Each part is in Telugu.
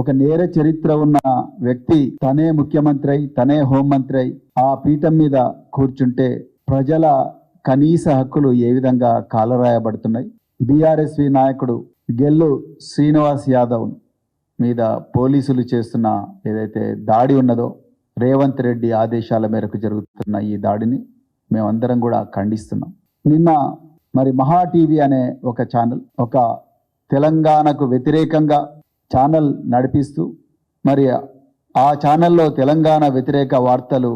ఒక నేర చరిత్ర ఉన్న వ్యక్తి తనే ముఖ్యమంత్రి అయి తనే హోంమంత్రి అయి ఆ పీఠం మీద కూర్చుంటే ప్రజల కనీస హక్కులు ఏ విధంగా కాలరాయబడుతున్నాయి? బీఆర్ఎస్వి నాయకుడు గెల్లు శ్రీనివాస్ యాదవ్ మీద పోలీసులు చేస్తున్న ఏదైతే దాడి ఉన్నదో రేవంత్ రెడ్డి ఆదేశాల మేరకు జరుగుతున్న ఈ దాడిని మేమందరం కూడా ఖండిస్తున్నాం. నిన్న మరి మహా టీవీ అనే ఒక ఛానల్ ఒక తెలంగాణకు వ్యతిరేకంగా ఛానల్ నడిపిస్తూ మరి ఆ ఛానల్లో తెలంగాణ వ్యతిరేక వార్తలు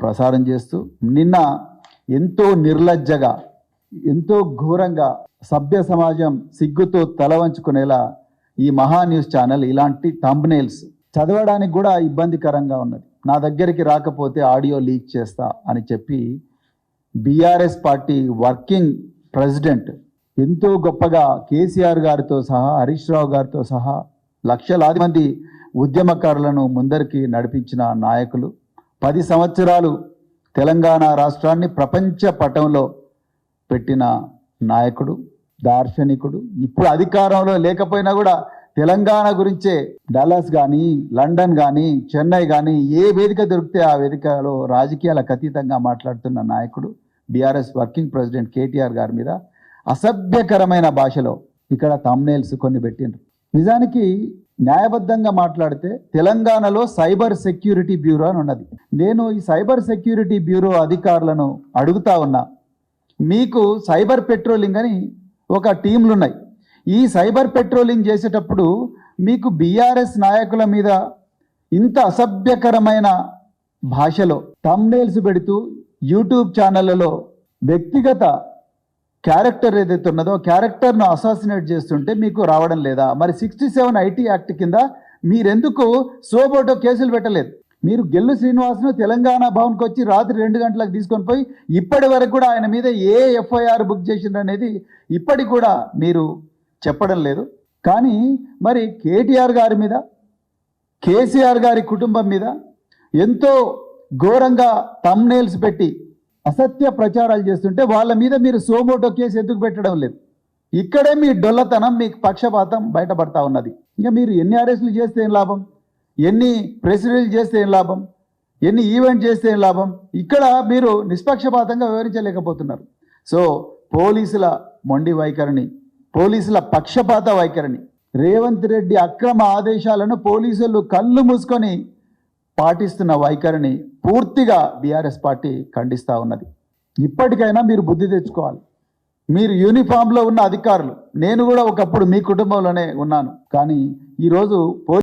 ప్రసారం చేస్తూ నిన్న ఎంతో నిర్లజ్జగా ఎంతో ఘోరంగా సభ్య సమాజం సిగ్గుతో తల వంచుకునేలా ఈ మహా న్యూస్ ఛానల్ ఇలాంటి థంబ్నేల్స్ చదవడానికి కూడా ఇబ్బందికరంగా ఉన్నది. నా దగ్గరికి రాకపోతే ఆడియో లీక్ చేస్తా అని చెప్పి బీఆర్ఎస్ పార్టీ వర్కింగ్ ప్రెసిడెంట్ ఎంతో గొప్పగా కేసీఆర్ గారితో సహా హరీష్ రావు గారితో సహా లక్షలాది మంది ఉద్యమకారులను ముందరికి నడిపించిన నాయకులు పది సంవత్సరాలు తెలంగాణ రాష్ట్రాన్ని ప్రపంచ పటంలో పెట్టిన నాయకుడు దార్శనికుడు ఇప్పుడు అధికారంలో లేకపోయినా కూడా తెలంగాణ గురించే డల్లాస్ కానీ లండన్ కానీ చెన్నై కానీ ఏ వేదిక దొరికితే ఆ వేదికలో రాజకీయాలకు అతీతంగా మాట్లాడుతున్న నాయకుడు బీఆర్ఎస్ వర్కింగ్ ప్రెసిడెంట్ కేటీఆర్ గారి మీద అసభ్యకరమైన భాషలో ఇక్కడ తమ్నేల్స్ కొన్ని పెట్టిండ్రు. నిజానికి న్యాయబద్ధంగా మాట్లాడితే తెలంగాణలో సైబర్ సెక్యూరిటీ బ్యూరో అని ఉన్నది. నేను ఈ సైబర్ సెక్యూరిటీ బ్యూరో అధికారులను అడుగుతా ఉన్నా మీకు సైబర్ పెట్రోలింగ్ అని ఒక టీంలు ఉన్నాయి ఈ సైబర్ పెట్రోలింగ్ చేసేటప్పుడు మీకు బీఆర్ఎస్ నాయకుల మీద ఇంత అసభ్యకరమైన భాషలో తమ్నేల్స్ పెడుతూ యూట్యూబ్ ఛానళ్ళలో వ్యక్తిగత క్యారెక్టర్ ఏదైతే ఉన్నదో క్యారెక్టర్ను అసాసినేట్ చేస్తుంటే మీకు రావడం లేదా? మరి సిక్స్టీ సెవెన్ ఐటీ యాక్ట్ కింద మీరెందుకు సోబోటో కేసులు పెట్టలేదు? మీరు గెల్లు శ్రీనివాస్ను తెలంగాణ భవన్కి వచ్చి రాత్రి రెండు గంటలకు తీసుకొని పోయి ఇప్పటి వరకు కూడా ఆయన మీద ఏ ఎఫ్ఐఆర్ బుక్ చేసిండ్రు అనేది ఇప్పటికి కూడా మీరు చెప్పడం లేదు. కానీ మరి కేటీఆర్ గారి మీద కేసీఆర్ గారి కుటుంబం మీద ఎంతో ఘోరంగా తమ్నేల్స్ పెట్టి అసత్య ప్రచారాలు చేస్తుంటే వాళ్ళ మీద మీరు సోమోటో కేసు ఎందుకు పెట్టడం లేదు? ఇక్కడే మీ డొల్లతనం మీకు పక్షపాతం బయటపడతా ఉన్నది. ఇంకా మీరు ఎన్ని అరెస్టులు చేస్తే ఏం లాభం? ఎన్ని ప్రెసిడెంట్లు చేస్తే ఏం లాభం? ఎన్ని ఈవెంట్ చేస్తే ఏం లాభం? ఇక్కడ మీరు నిష్పక్షపాతంగా వివరించలేకపోతున్నారు. సో పోలీసుల మొండి వైఖరిని పోలీసుల పక్షపాత వైఖరిని రేవంత్ రెడ్డి అక్రమ ఆదేశాలను పోలీసులు కళ్ళు మూసుకొని పాటిస్తున్న వైఖరిని పూర్తిగా బీఆర్ఎస్ పార్టీ ఖండిస్తూ ఉన్నది. ఇప్పటికైనా మీరు బుద్ధి తెచ్చుకోవాలి. మీరు యూనిఫామ్లో ఉన్న అధికారులు. నేను కూడా ఒకప్పుడు మీ కుటుంబంలోనే ఉన్నాను. కానీ ఈరోజు పోలీసు